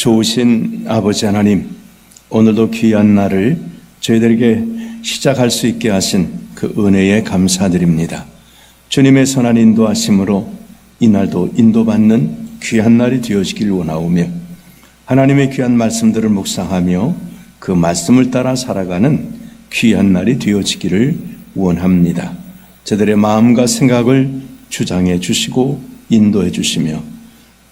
좋으신 아버지 하나님, 오늘도 귀한 날을 저희들에게 시작할 수 있게 하신 그 은혜에 감사드립니다. 주님의 선한 인도하심으로 이 날도 인도받는 귀한 날이 되어지길 원하오며 하나님의 귀한 말씀들을 묵상하며 그 말씀을 따라 살아가는 귀한 날이 되어지기를 원합니다. 저들의 마음과 생각을 주장해 주시고 인도해 주시며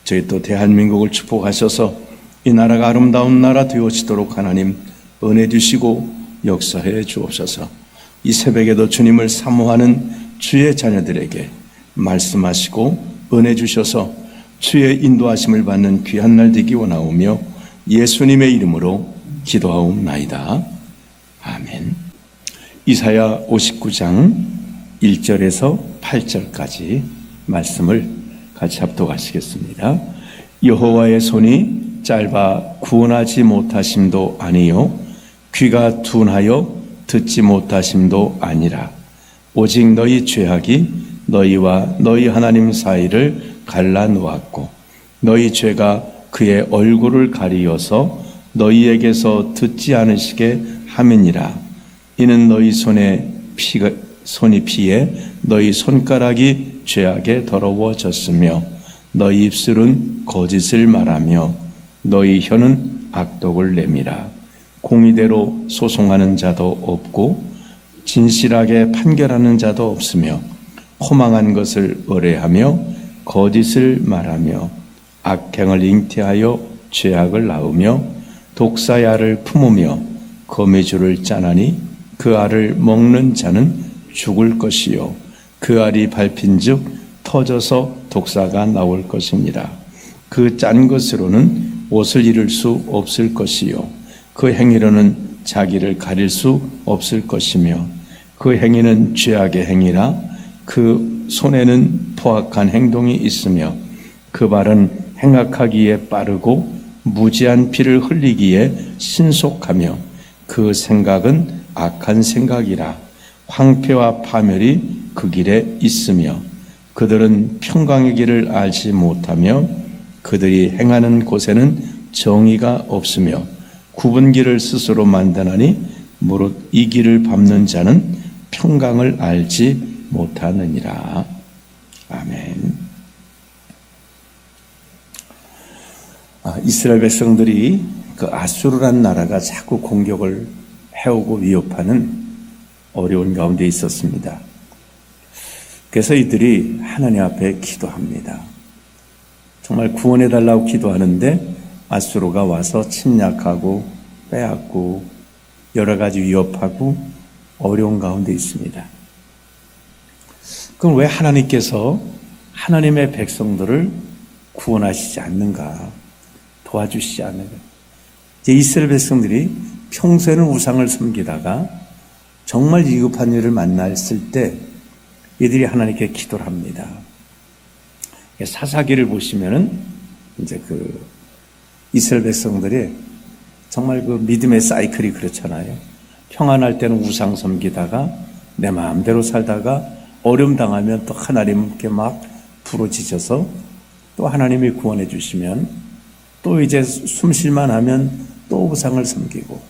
저희 또 대한민국을 축복하셔서 이 나라가 아름다운 나라 되어지도록 하나님 은혜 주시고 역사해 주옵소서. 이 새벽에도 주님을 사모하는 주의 자녀들에게 말씀하시고 은혜 주셔서 주의 인도하심을 받는 귀한 날 되기 원하오며 예수님의 이름으로 기도하옵나이다. 아멘. 이사야 59장 1절에서 8절까지 말씀을 같이 합독하시겠습니다. 여호와의 손이 짧아 구원하지 못하심도 아니요 귀가 둔하여 듣지 못하심도 아니라 오직 너희 죄악이 너희와 너희 하나님 사이를 갈라 놓았고 너희 죄가 그의 얼굴을 가리어서 너희에게서 듣지 않으시게 함이니라. 이는 너희 손에 피가 손이 피해 너희 손가락이 죄악에 더러워졌으며 너희 입술은 거짓을 말하며 너희 혀는 악독을 내밀어 공의대로 소송하는 자도 없고 진실하게 판결하는 자도 없으며 허망한 것을 의뢰하며 거짓을 말하며 악행을 잉태하여 죄악을 낳으며 독사야를 품으며 거미줄을 짜나니 그 알을 먹는 자는 죽을 것이요 그 알이 밟힌즉 터져서 독사가 나올 것입니다. 그 짠 것으로는 옷을 잃을 수 없을 것이요. 그 행위로는 자기를 가릴 수 없을 것이며 그 행위는 죄악의 행위라. 그 손에는 포악한 행동이 있으며 그 발은 행악하기에 빠르고 무지한 피를 흘리기에 신속하며 그 생각은 악한 생각이라. 황폐와 파멸이 그 길에 있으며 그들은 평강의 길을 알지 못하며 그들이 행하는 곳에는 정의가 없으며 굽은 길을 스스로 만드나니 무릇 이 길을 밟는 자는 평강을 알지 못하느니라. 아멘. 아, 이스라엘 백성들이 그 아수르란 나라가 자꾸 공격을 해오고 위협하는 어려운 가운데 있었습니다. 그래서 이들이 하나님 앞에 기도합니다. 정말 구원해 달라고 기도하는데 아수르가 와서 침략하고 빼앗고 여러 가지 위협하고 어려운 가운데 있습니다. 그럼 왜 하나님께서 하나님의 백성들을 구원하시지 않는가? 도와주시지 않는가? 이제 이스라엘 백성들이 평소에는 우상을 섬기다가 정말 위급한 일을 만났을 때 이들이 하나님께 기도를 합니다. 사사기를 보시면은 이제 그 이스라엘 백성들이 정말 그 믿음의 사이클이 그렇잖아요. 평안할 때는 우상 섬기다가 내 마음대로 살다가 어려움 당하면 또 하나님께 막 부러지셔서 또 하나님이 구원해 주시면 또 이제 숨 쉴만 하면 또 우상을 섬기고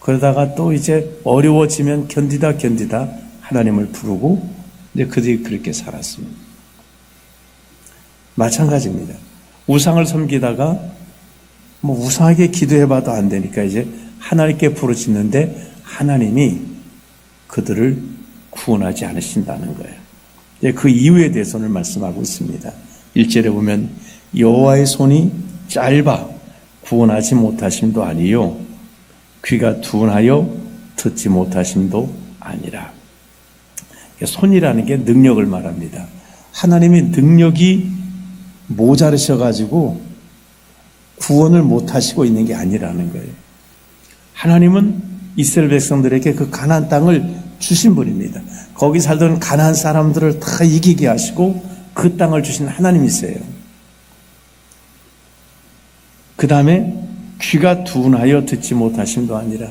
그러다가 또 이제 어려워지면 견디다 견디다 하나님을 부르고 이제 그들이 그렇게 살았습니다. 마찬가지입니다. 우상을 섬기다가 뭐 우상하게 기도해봐도 안 되니까 이제 하나님께 부르짖는데 하나님이 그들을 구원하지 않으신다는 거예요. 그 이유에 대해서 오늘 말씀하고 있습니다. 1절에 보면 여호와의 손이 짧아 구원하지 못하심도 아니요 귀가 둔하여 듣지 못하심도 아니라 손이라는 게 능력을 말합니다. 하나님의 능력이 모자르셔 가지고 구원을 못 하시고 있는 게 아니라는 거예요. 하나님은 이스라엘 백성들에게 그 가나안 땅을 주신 분입니다. 거기 살던 가나안 사람들을 다 이기게 하시고 그 땅을 주신 하나님이세요. 그 다음에 귀가 둔하여 듣지 못하심도 아니라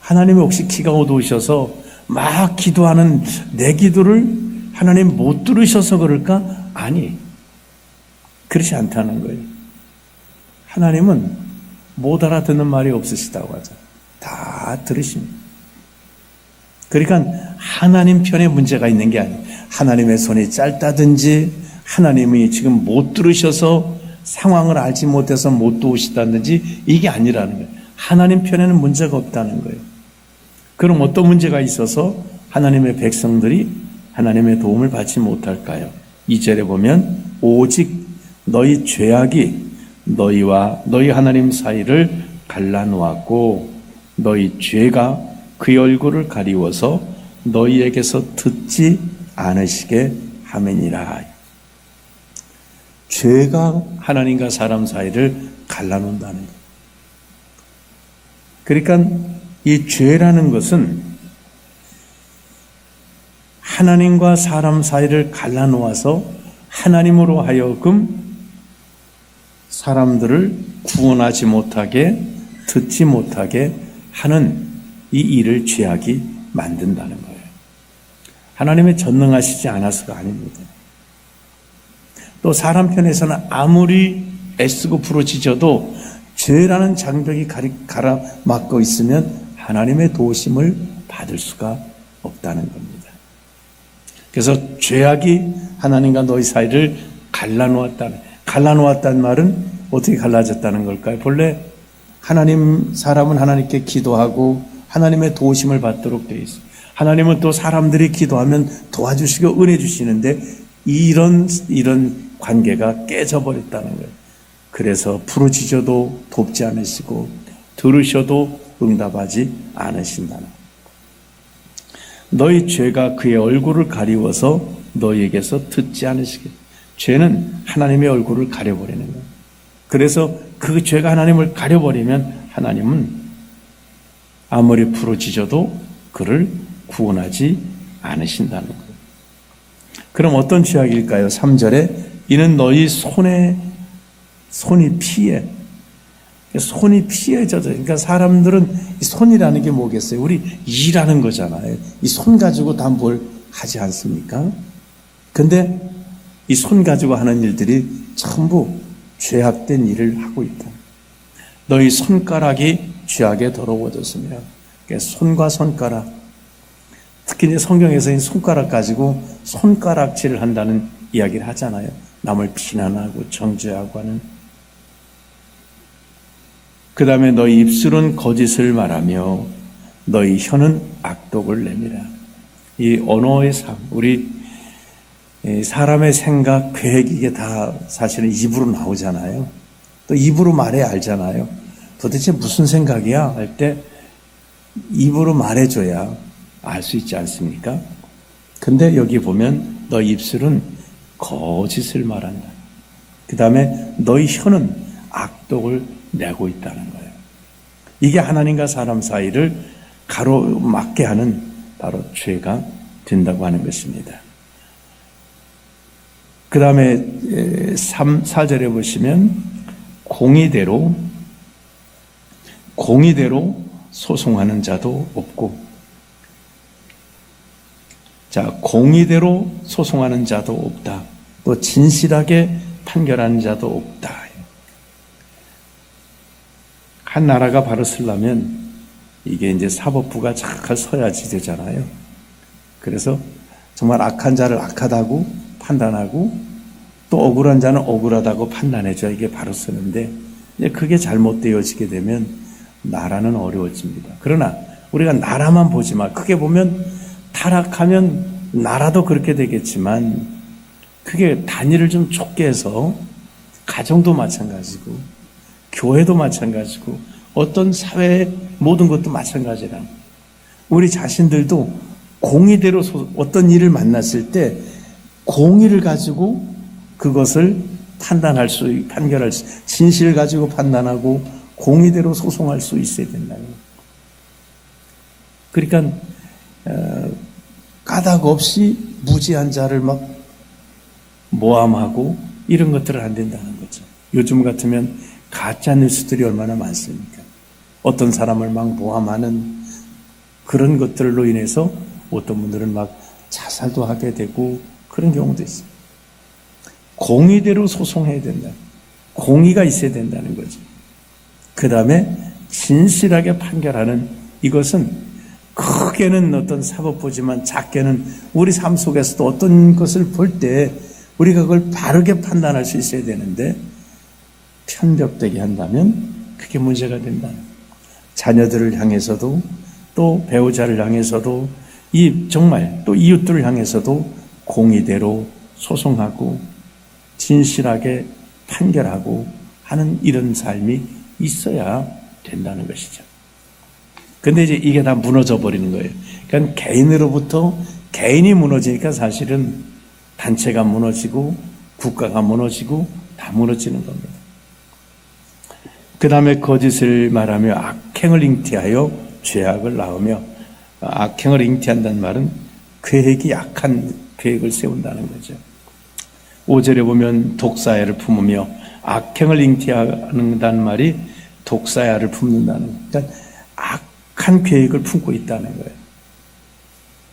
하나님이 혹시 귀가 어두우셔서 막 기도하는 내 기도를 하나님 못 들으셔서 그럴까? 아니. 그렇지 않다는 거예요. 하나님은 못 알아듣는 말이 없으시다고 하죠. 다 들으십니다. 그러니까 하나님 편에 문제가 있는 게 아니에요. 하나님의 손이 짧다든지 하나님이 지금 못 들으셔서 상황을 알지 못해서 못 도우시다든지 이게 아니라는 거예요. 하나님 편에는 문제가 없다는 거예요. 그럼 어떤 문제가 있어서 하나님의 백성들이 하나님의 도움을 받지 못할까요? 2절에 보면 오직 너희 죄악이 너희와 너희 하나님 사이를 갈라놓았고 너희 죄가 그의 얼굴을 가리워서 너희에게서 듣지 않으시게 하매니라. 죄가 하나님과 사람 사이를 갈라놓는다는 것. 그러니까 이 죄라는 것은 하나님과 사람 사이를 갈라놓아서 하나님으로 하여금 사람들을 구원하지 못하게 듣지 못하게 하는 이 일을 죄악이 만든다는 거예요. 하나님의 전능하시지 않아서가 아닙니다. 또 사람 편에서는 아무리 애쓰고 부러지져도 죄라는 장벽이 가라막고 있으면 하나님의 도우심을 받을 수가 없다는 겁니다. 그래서 죄악이 하나님과 너희 사이를 갈라놓았다는, 갈라놓았다는 말은 어떻게 갈라졌다는 걸까요? 본래 하나님, 사람은 하나님께 기도하고 하나님의 도우심을 받도록 되어 있어요. 하나님은 또 사람들이 기도하면 도와주시고 은혜 주시는데 이런, 이런 관계가 깨져버렸다는 거예요. 그래서 부르짖어도 돕지 않으시고 들으셔도 응답하지 않으신다는 너희 죄가 그의 얼굴을 가리워서 너희에게서 듣지 않으시게 죄는 하나님의 얼굴을 가려버리는 거예요. 그래서 그 죄가 하나님을 가려버리면 하나님은 아무리 부르짖어도 그를 구원하지 않으신다는 거예요. 그럼 어떤 죄악일까요? 3절에 이는 너희 손에 손이 피해 손이 피해 져져. 그러니까 사람들은 이 손이라는 게 뭐겠어요? 우리 일하는 거잖아요. 이 손 가지고 다 뭘 하지 않습니까? 근데 이 손 가지고 하는 일들이 전부 죄악된 일을 하고 있다. 너희 손가락이 죄악에 더러워졌으며 손과 손가락 특히 이제 성경에서 이 손가락 가지고 손가락질을 한다는 이야기를 하잖아요. 남을 비난하고 정죄하고 하는 그 다음에 너희 입술은 거짓을 말하며 너희 혀는 악독을 내미라. 이 언어의 삶, 우리 사람의 생각, 계획 이게 다 사실은 입으로 나오잖아요. 또 입으로 말해야 알잖아요. 도대체 무슨 생각이야? 할 때 입으로 말해줘야 알 수 있지 않습니까? 근데 여기 보면 너 입술은 거짓을 말한다. 그 다음에 너희 혀는 악독을 내고 있다는 거예요. 이게 하나님과 사람 사이를 가로막게 하는 바로 죄가 된다고 하는 것입니다. 그 다음에 3, 4절에 보시면 공의대로 공의대로 소송하는 자도 없고 자 공의대로 소송하는 자도 없다. 또 진실하게 판결하는 자도 없다. 한 나라가 바로 쓰려면 이게 이제 사법부가 잘 서야지 되잖아요. 그래서 정말 악한 자를 악하다고 판단하고 또 억울한 자는 억울하다고 판단해줘야 이게 바로 쓰는데 그게 잘못되어지게 되면 나라는 어려워집니다. 그러나 우리가 나라만 보지 마. 크게 보면 타락하면 나라도 그렇게 되겠지만 그게 단위를 좀 좁게 해서 가정도 마찬가지고 교회도 마찬가지고 어떤 사회의 모든 것도 마찬가지라. 우리 자신들도 공의대로 어떤 일을 만났을 때 공의를 가지고 그것을 판단할 수, 판결할 수, 진실을 가지고 판단하고 공의대로 소송할 수 있어야 된다. 그러니까 어, 까닭 없이 무지한 자를 막 모함하고 이런 것들은 안 된다는 거죠. 요즘 같으면 가짜 뉴스들이 얼마나 많습니까? 어떤 사람을 막 모함하는 그런 것들로 인해서 어떤 분들은 막 자살도 하게 되고 그런 경우도 있습니다. 공의대로 소송해야 된다. 공의가 있어야 된다는 거죠. 그 다음에 진실하게 판결하는 이것은 크게는 어떤 사법부지만 작게는 우리 삶 속에서도 어떤 것을 볼 때 우리가 그걸 바르게 판단할 수 있어야 되는데 편협되게 한다면 그게 문제가 거예요. 자녀들을 향해서도 또 배우자를 향해서도 이 정말 또 이웃들을 향해서도 공의대로 소송하고 진실하게 판결하고 하는 이런 삶이 있어야 된다는 것이죠. 근데 이제 이게 다 무너져 버리는 거예요. 그러니까 개인으로부터 개인이 무너지니까 사실은 단체가 무너지고 국가가 무너지고 다 무너지는 겁니다. 그 다음에 거짓을 말하며 악행을 잉태하여 죄악을 낳으며 악행을 잉태한다는 말은 계획이 약한 계획을 세운다는 거죠. 5절에 보면 독사야를 품으며 악행을 잉태하는다는 말이 독사야를 품는다는 그러니까 악한 계획을 품고 있다는 거예요.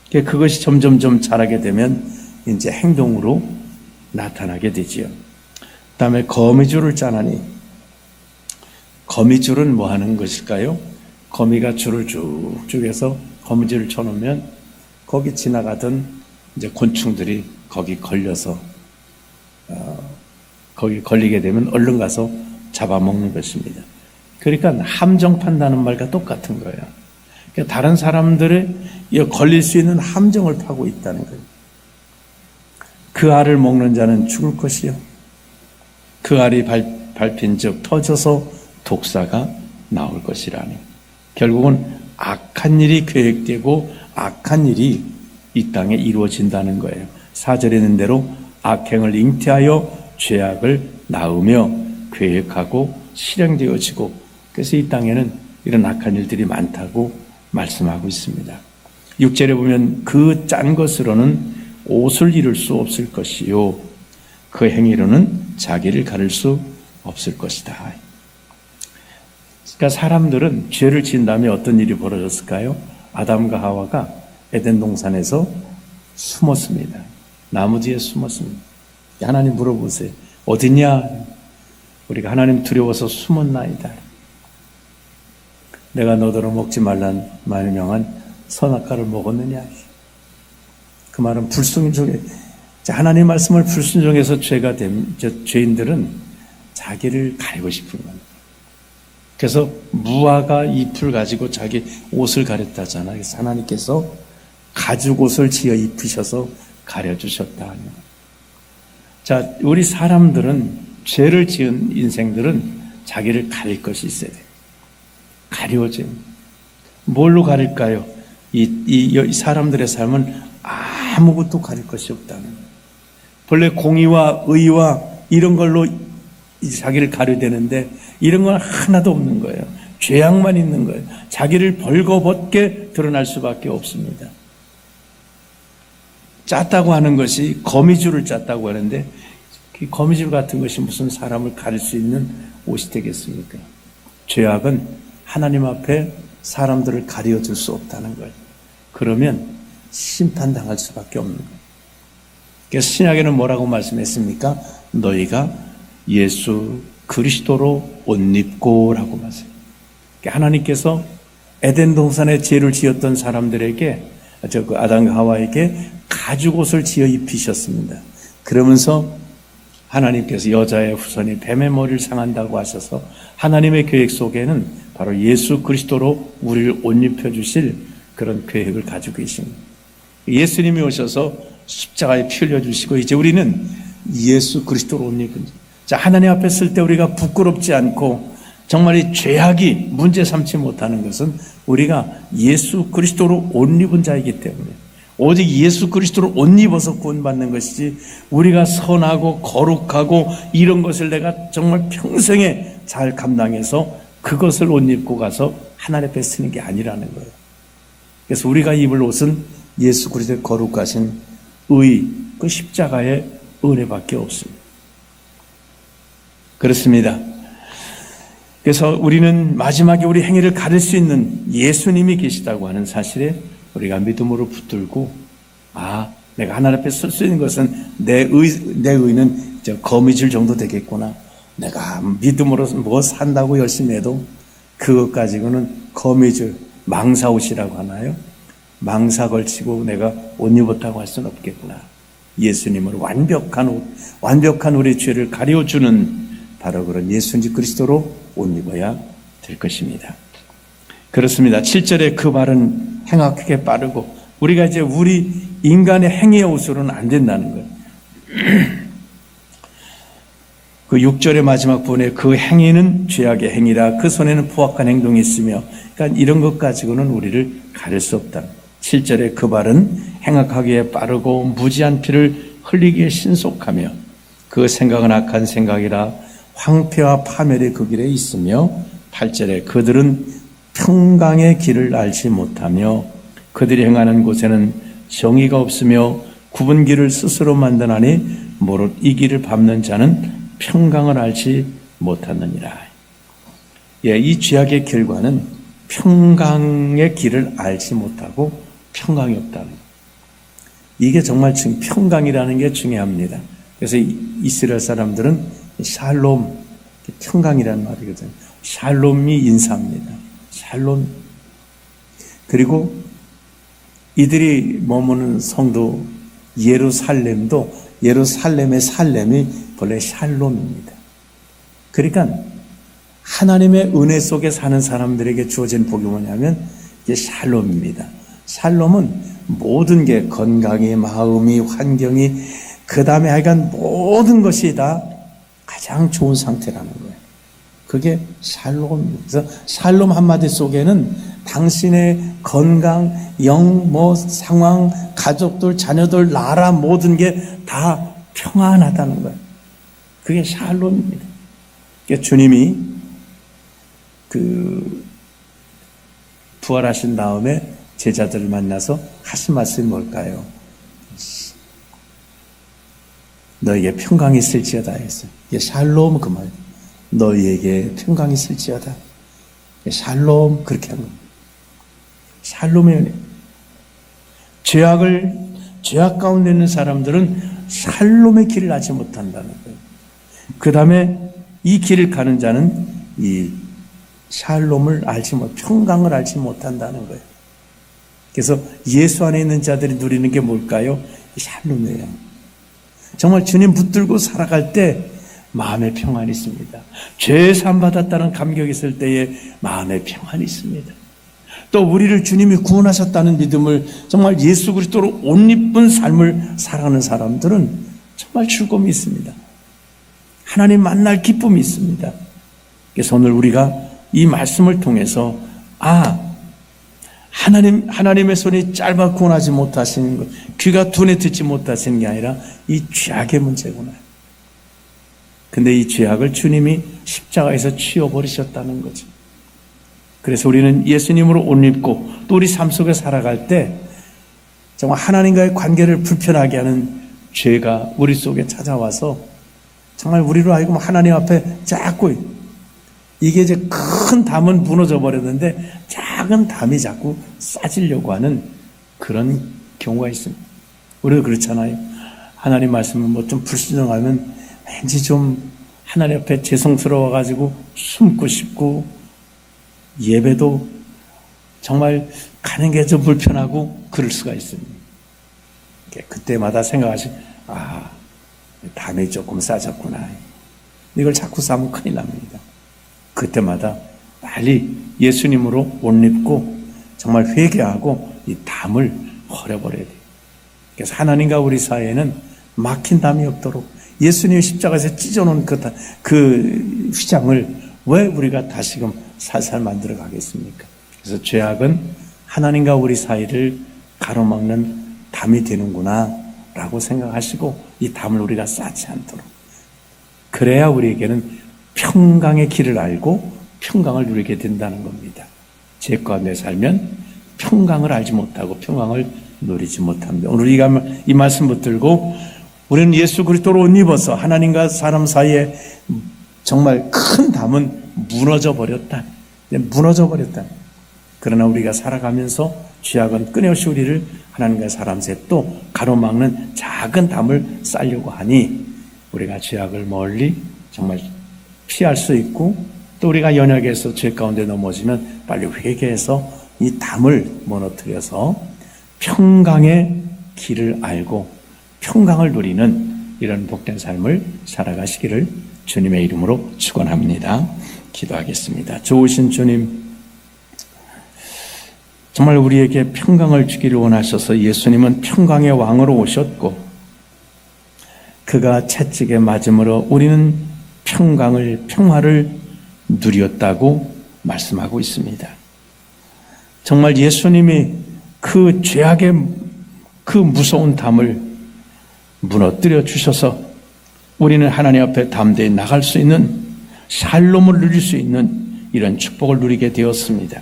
그러니까 그것이 점점점 자라게 되면 이제 행동으로 나타나게 되지요. 그 다음에 거미줄을 짜나니 거미줄은 뭐 하는 것일까요? 거미가 줄을 쭉쭉 해서 거미줄을 쳐놓으면 거기 지나가던 이제 곤충들이 거기 걸려서 어, 거기 걸리게 되면 얼른 가서 잡아먹는 것입니다. 그러니까 함정 판다는 말과 똑같은 거예요. 그러니까 다른 사람들의 걸릴 수 있는 함정을 파고 있다는 거예요. 그 알을 먹는 자는 죽을 것이요. 그 알이 발, 밟힌 즉 터져서 독사가 나올 것이라니. 결국은 악한 일이 계획되고 악한 일이 이 땅에 이루어진다는 거예요. 사절에 있는 대로 악행을 잉태하여 죄악을 낳으며 계획하고 실행되어지고 그래서 이 땅에는 이런 악한 일들이 많다고 말씀하고 있습니다. 6절에 보면 그 짠 것으로는 옷을 이룰 수 없을 것이요 그 행위로는 자기를 가릴 수 없을 것이다. 그러니까 사람들은 죄를 지은 다음에 어떤 일이 벌어졌을까요? 아담과 하와가 에덴 동산에서 숨었습니다. 나무 뒤에 숨었습니다. 하나님 물어보세요. 어디냐? 우리가 하나님 두려워서 숨었나이다. 내가 너더러 먹지 말란 말명한 선악과를 먹었느냐? 그 말은 불순종에 하나님 말씀을 불순종해서 죄가 된 죄인들은 자기를 가리고 싶은 겁니다. 그래서 무화과 잎을 가지고 자기 옷을 가렸다잖아요. 하나님께서 가죽 옷을 지어 입히셔서 가려주셨다. 자, 우리 사람들은 죄를 지은 인생들은 자기를 가릴 것이 있어야 돼요. 가려진. 뭘로 가릴까요? 이, 이, 이 사람들의 삶은 아무것도 가릴 것이 없다는 거예요. 본래 공의와 의와 이런 걸로 자기를 가려대는데 이런 건 하나도 없는 거예요. 죄악만 있는 거예요. 자기를 벌거벗게 드러날 수밖에 없습니다. 짰다고 하는 것이 거미줄을 짰다고 하는데 거미줄 같은 것이 무슨 사람을 가릴 수 있는 옷이 되겠습니까? 죄악은 하나님 앞에 사람들을 가려줄 수 없다는 거예요. 그러면 심판당할 수밖에 없는 거예요. 그래서 신약에는 뭐라고 말씀했습니까? 너희가 예수 그리스도로 옷 입고라고 말씀. 하나님께서 에덴 동산에 죄를 지었던 사람들에게 저그 아담과 하와에게 가죽 옷을 지어 입히셨습니다. 그러면서 하나님께서 여자의 후손이 뱀의 머리를 상한다고 하셔서 하나님의 계획 속에는 바로 예수 그리스도로 우리를 옷 입혀 주실 그런 계획을 가지고 계십니다. 예수님이 오셔서 십자가에 피 흘려 주시고 이제 우리는 예수 그리스도로 옷 입은 자 하나님 앞에 쓸 때 우리가 부끄럽지 않고 정말 이 죄악이 문제 삼지 못하는 것은 우리가 예수 그리스도로 옷 입은 자이기 때문에 오직 예수 그리스도로 옷 입어서 구원받는 것이지 우리가 선하고 거룩하고 이런 것을 내가 정말 평생에 잘 감당해서 그것을 옷 입고 가서 하나님 앞에 쓰는 게 아니라는 거예요. 그래서 우리가 입을 옷은 예수 그리스도의 거룩하신 의, 그 십자가의 은혜밖에 없습니다. 그렇습니다. 그래서 우리는 마지막에 우리 행위를 가릴 수 있는 예수님이 계시다고 하는 사실에 우리가 믿음으로 붙들고 아 내가 하나님 앞에 설 수 있는 것은 내 의, 내 의는 거미줄 정도 되겠구나. 내가 믿음으로 뭐 산다고 열심히 해도 그것 가지고는 거미줄, 망사옷이라고 하나요? 망사 걸치고 내가 옷 입었다고 할 수는 없겠구나. 예수님을 완벽한 옷, 완벽한 우리 죄를 가려주는 바로 그런 예수님 그리스도로 옷 입어야 될 것입니다. 그렇습니다. 7절에 그 말은 행악하게 빠르고 우리가 이제 우리 인간의 행위의 옷으로는 안 된다는 거예요. 그 6절의 마지막 부분에 그 행위는 죄악의 행위라 그 손에는 포악한 행동이 있으며 그러니까 이런 것 가지고는 우리를 가릴 수 없다. 7절에 그 발은 행악하기에 빠르고 무지한 피를 흘리기에 신속하며 그 생각은 악한 생각이라 황폐와 파멸의 그 길에 있으며 8절에 그들은 평강의 길을 알지 못하며 그들이 행하는 곳에는 정의가 없으며 굽은 길을 스스로 만드나니 모릇 이 길을 밟는 자는 평강을 알지 못하느니라. 예, 이 죄악의 결과는 평강의 길을 알지 못하고 평강이 없다는 것. 이게 정말 지금 평강이라는 게 중요합니다. 그래서 이스라엘 사람들은 샬롬, 평강이라는 말이거든요. 샬롬이 인사입니다. 샬롬. 그리고 이들이 머무는 성도 예루살렘도 예루살렘의 살렘이 본래 샬롬입니다. 그러니까 하나님의 은혜 속에 사는 사람들에게 주어진 복이 뭐냐면 이게 샬롬입니다. 샬롬은 모든 게 건강이, 마음이, 환경이, 그 다음에 하여간 모든 것이 다 가장 좋은 상태라는 거예요. 그게 샬롬입니다. 그래서 샬롬 한마디 속에는 당신의 건강, 영, 뭐, 상황, 가족들, 자녀들, 나라 모든 게 다 평안하다는 거예요. 그게 샬롬입니다. 그러니까 주님이 그 부활하신 다음에 제자들을 만나서 하신 말씀이 뭘까요? 너에게 평강이 있을지어다 했어요. 샬롬 그 말. 너희에게 평강이 있을지어다. 샬롬 그렇게 한 겁니다. 샬롬의 은혜. 죄악을 죄악 가운데 있는 사람들은 샬롬의 길을 알지 못한다는 거예요. 그 다음에 이 길을 가는 자는 이 샬롬을 알지 못, 평강을 알지 못한다는 거예요. 그래서 예수 안에 있는 자들이 누리는 게 뭘까요? 샬롬이에요. 정말 주님 붙들고 살아갈 때 마음의 평안이 있습니다. 죄 삼받았다는 감격이 있을 때에 마음의 평안이 있습니다. 또 우리를 주님이 구원하셨다는 믿음을 정말 예수 그리스도로 옷 입은 삶을 살아가는 사람들은 정말 즐거움이 있습니다. 하나님 만날 기쁨이 있습니다. 그래서 오늘 우리가 이 말씀을 통해서 아 하나님 하나님의 손이 짧아 구원하지 못하시는 것, 귀가 둔에 듣지 못하시는 게 아니라 이 죄악의 문제구나. 근데 이 죄악을 주님이 십자가에서 치워버리셨다는 거죠. 그래서 우리는 예수님으로 옷 입고 또 우리 삶 속에 살아갈 때 정말 하나님과의 관계를 불편하게 하는 죄가 우리 속에 찾아와서 정말 우리로 하여금 하나님 앞에 자꾸 이게 이제 큰 담은 무너져 버렸는데 작은 담이 자꾸 싸지려고 하는 그런 경우가 있습니다. 우리가 그렇잖아요. 하나님 말씀을 뭐 좀 불순종하면 왠지 좀 하나님 앞에 죄송스러워 가지고 숨고 싶고 예배도 정말 가는 게 좀 불편하고 그럴 수가 있습니다. 그때마다 생각하시, 아, 담이 조금 싸졌구나. 이걸 자꾸 싸면 큰일 납니다. 그때마다 빨리 예수님으로 옷 입고 정말 회개하고 이 담을 버려버려야 돼요. 그래서 하나님과 우리 사이에는 막힌 담이 없도록 예수님의 십자가에서 찢어놓은 그, 그 휘장을 왜 우리가 다시금 살살 만들어 가겠습니까? 그래서 죄악은 하나님과 우리 사이를 가로막는 담이 되는구나 라고 생각하시고 이 담을 우리가 쌓지 않도록 그래야 우리에게는 평강의 길을 알고 평강을 누리게 된다는 겁니다. 죄 가운데 살면 평강을 알지 못하고 평강을 누리지 못합니다. 오늘 이, 이 말씀 붙들고 우리는 예수 그리스도로 옷 입어서 하나님과 사람 사이에 정말 큰 담은 무너져 버렸다. 무너져 버렸다. 그러나 우리가 살아가면서 죄악은 끊임없이 우리를 하나님과 사람 사이에 또 가로막는 작은 담을 쌓려고 하니 우리가 죄악을 멀리 정말 피할 수 있고 또 우리가 연약해서 죄 가운데 넘어지면 빨리 회개해서 이 담을 무너뜨려서 평강의 길을 알고 평강을 누리는 이런 복된 삶을 살아가시기를 주님의 이름으로 축원합니다. 기도하겠습니다. 좋으신 주님 정말 우리에게 평강을 주기를 원하셔서 예수님은 평강의 왕으로 오셨고 그가 채찍에 맞음으로 우리는 평강을 평화를 누렸다고 말씀하고 있습니다. 정말 예수님이 그 죄악의 그 무서운 담을 무너뜨려 주셔서 우리는 하나님 앞에 담대히 나갈 수 있는 샬롬을 누릴 수 있는 이런 축복을 누리게 되었습니다.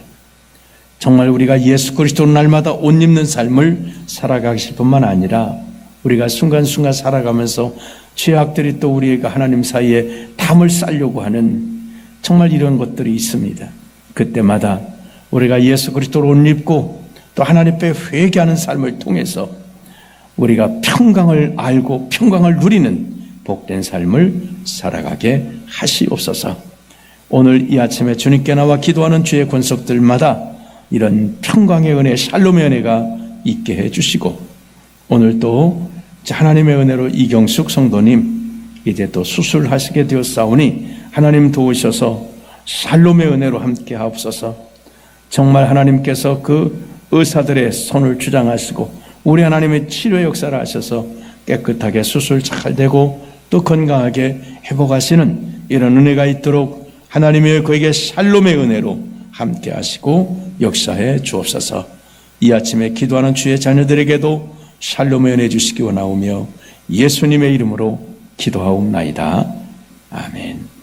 정말 우리가 예수 그리스도 날마다 옷 입는 삶을 살아가실 뿐만 아니라 우리가 순간순간 살아가면서 죄악들이 또 우리가 하나님 사이에 담을 쌓려고 하는 정말 이런 것들이 있습니다. 그때마다 우리가 예수 그리스도를 옷 입고 또 하나님 앞에 회개하는 삶을 통해서 우리가 평강을 알고 평강을 누리는 복된 삶을 살아가게 하시옵소서. 오늘 이 아침에 주님께 나와 기도하는 주의 권속들마다 이런 평강의 은혜, 샬롬의 은혜가 있게 해 주시고 오늘 또 하나님의 은혜로 이경숙 성도님 이제 또 수술하시게 되었사오니 하나님 도우셔서 샬롬의 은혜로 함께 하옵소서. 정말 하나님께서 그 의사들의 손을 주장하시고 우리 하나님의 치료 역사를 하셔서 깨끗하게 수술 잘 되고 또 건강하게 회복하시는 이런 은혜가 있도록 하나님의 그에게 샬롬의 은혜로 함께 하시고 역사해 주옵소서. 이 아침에 기도하는 주의 자녀들에게도 샬롬의 은혜 주시기 원하오며 예수님의 이름으로 기도하옵나이다. 아멘.